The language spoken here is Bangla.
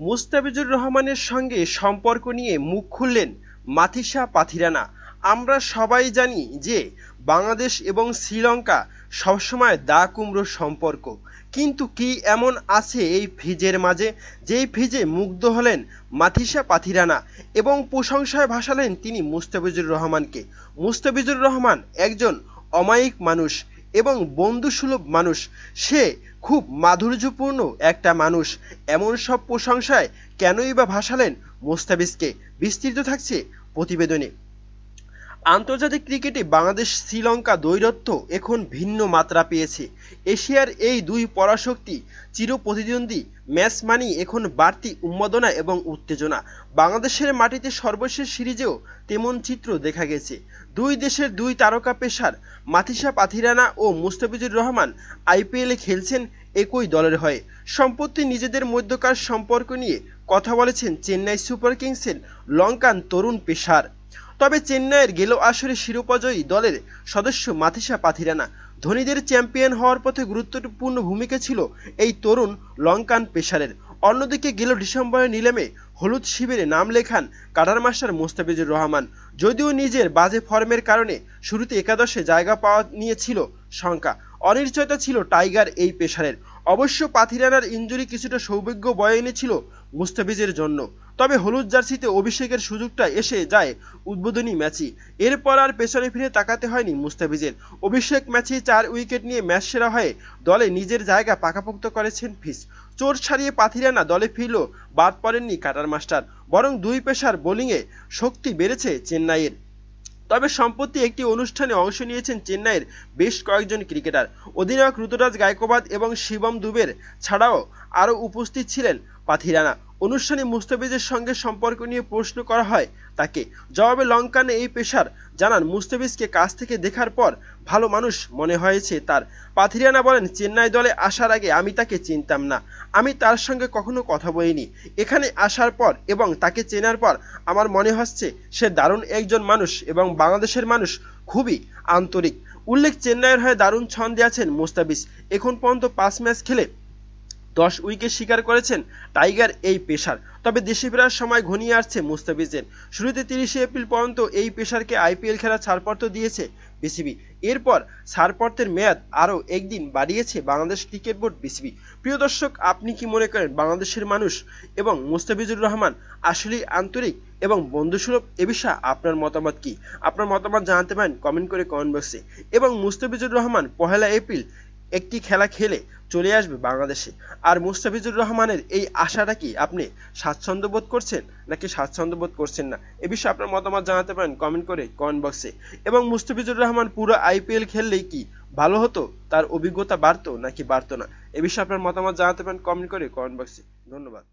মুস্তাফিজুর রহমানের সঙ্গে সম্পর্ক নিয়ে মুখ খুললেন মাথিসা পাথিরানা। আমরা সবাই জানি যে বাংলাদেশ এবং শ্রীলঙ্কা সবসময় দা কুমড়োর সম্পর্ক। কিন্তু কি এমন আছে এই ফ্রিজের মাঝে? যেই ফ্রিজে মুগ্ধ হলেন মাথিসা পাথিরানা এবং প্রশংসায় ভাসালেন তিনি মুস্তাফিজুর রহমানকে। মুস্তাফিজুর রহমান একজন অমায়িক মানুষ এবং বন্ধুসুলভ মানুষ। সে খুব মাধুর্যপূর্ণ একটা মানুষ। এমন সব প্রশংসায় কেনই বা ভাসালেন মোস্তাফিজকে? বিস্তৃত থাকছে প্রতিবেদনে। আন্তর্জাতিক ক্রিকেটে বাংলাদেশ, শ্রীলঙ্কা দ্বৈরথ্য এখন ভিন্ন মাত্রা পেয়েছে। এশিয়ার এই দুই পরাশক্তি চিরপ্রতিদ্বন্দ্বী ম্যাচ মানি এখন বাড়তি উন্মাদনা এবং উত্তেজনা। বাংলাদেশের মাটিতে সর্বশেষ সিরিজেও তেমন চিত্র দেখা গেছে। দুই দেশের দুই তারকা পেশার মাথিসা পাথিরানা ও মুস্তাফিজুর রহমান আইপিএলে খেলছেন একই দলের হয়ে। সম্প্রতি নিজেদের মধ্যকার সম্পর্ক নিয়ে কথা বলেছেন চেন্নাই সুপার কিংসের লঙ্কান তরুণ পেসার। তবে চেন্নাইয়ের গেল আসরে শিরোপাজয়ী দলের সদস্য মাথিসা পাথিরানা। ধোনিদের চ্যাম্পিয়ন হওয়ার পথে গুরুত্বপূর্ণ ভূমিকা ছিল এই তরুণ লঙ্কান পেশারের। অন্যদিকে গেল ডিসেম্বরে নিলামে হলুদ শিবিরে নাম লেখান কাটার মাস্টার মোস্তাফিজুর রহমান। যদিও নিজের বাজে ফর্মের কারণে শুরুতে একাদশে জায়গা পাওয়া নিয়েছিল শঙ্কা। অনিশ্চয়তা ছিল টাইগার এই পেশারের। অবশ্য পাথিরানার ইঞ্জুরি কিছুটা সৌভাগ্য বয়ে এনেছিল মুস্তাফিজের জন্য। তবে হলুদ জার্সিতে অভিষেকের সুযোগটা এসে যায় উদ্বোধনী ম্যাচই। এরপর আর পেছনে ফিরে তাকাতে হয়নি মুস্তাফিজের। অভিষেক ম্যাচে চার উইকেট নিয়ে ম্যাচ সেরা হয়ে দলে নিজের জায়গা পাকাপোক্ত করেছেন ফিস। চোর ছাড়িয়ে পাথিরানা দলে ফিরল বাদ পড়েননি কাটার মাস্টার। বরং দুই পেশার বোলিংয়ে শক্তি বেড়েছে চেন্নাইয়ের। তবে সম্প্রতি একটি অনুষ্ঠানে অংশ নিয়েছেন চেন্নাইয়ের বেশ কয়েকজন ক্রিকেটার। অধিনায়ক ঋতুরাজ গায়কোবাদ এবং শিবম দুবের ছাড়াও আরও উপস্থিত ছিলেন পাথিরানা। অনুষ্ঠানে মুস্তাফিজের সঙ্গে সম্পর্ক নিয়ে প্রশ্ন করা হয় তাকে। জবাবে লঙ্কানে এই পেশার। জানান, মুস্তাফিজকে কাছ থেকে দেখার পর ভালো মানুষ মনে হয়েছে তার। পাথিরিয়ানা বলেন, চেন্নাই দলে আসার আগে আমি তাকে চিনতাম না। আমি তার সঙ্গে কখনো কথা বলিনি। এখানে আসার পর এবং তাকে চেনার পর আমার মনে হচ্ছে সে দারুণ একজন মানুষ এবং বাংলাদেশের মানুষ খুবই আন্তরিক। উল্লেখ, চেন্নাইয়ের হয়ে দারুণ ছন্দে আছেন মুস্তাফিজ। এখন পর্যন্ত পাঁচ ম্যাচ খেলে দশ উইকেট শিকার করেছেন টাইগার এই পেশার তবে দেশে ফেরার সময় ঘনিয়ে আসছে মুস্তাফিজের। শুরুতে তিরিশে এপ্রিল পর্যন্ত এই পেশারকে আইপিএল খেলার ছাড়পত্র দিয়েছে বিসিবি। এরপর ছাড়পত্রের মেয়াদ আরও একদিন বাড়িয়েছে বাংলাদেশ ক্রিকেট বোর্ড বিসিবি। প্রিয় দর্শক, আপনি কি মনে করেন বাংলাদেশের মানুষ এবং মুস্তাফিজুর রহমান আসলেই আন্তরিক এবং বন্ধুসুলভ? এ বিষয়ে আপনার মতামত কি? আপনার মতামত জানাতে পারেন কমেন্ট করে কমেন্ট বক্সে। এবং মুস্তাফিজুর রহমান পহেলা এপ্রিল একটি খেলা খেলে চলে আসবে বাংলাদেশে। আর মুস্তাফিজুর রহমানের এই আশাটা কি আপনি স্বাচ্ছন্দ্য বোধ করছেন নাকি স্বাচ্ছন্দ্য বোধ করছেন না? এ বিষয়ে আপনার মতামত জানাতে পারেন কমেন্ট করে কমেন্ট বক্সে এবং মুস্তাফিজুর রহমান পুরো আইপিএল খেললেই কি ভালো হতো? তার অভিজ্ঞতা বাড়তো নাকি বাড়তো না? এ বিষয়ে আপনার মতামত জানাতে পারেন কমেন্ট করে কমেন্ট বক্সে ধন্যবাদ।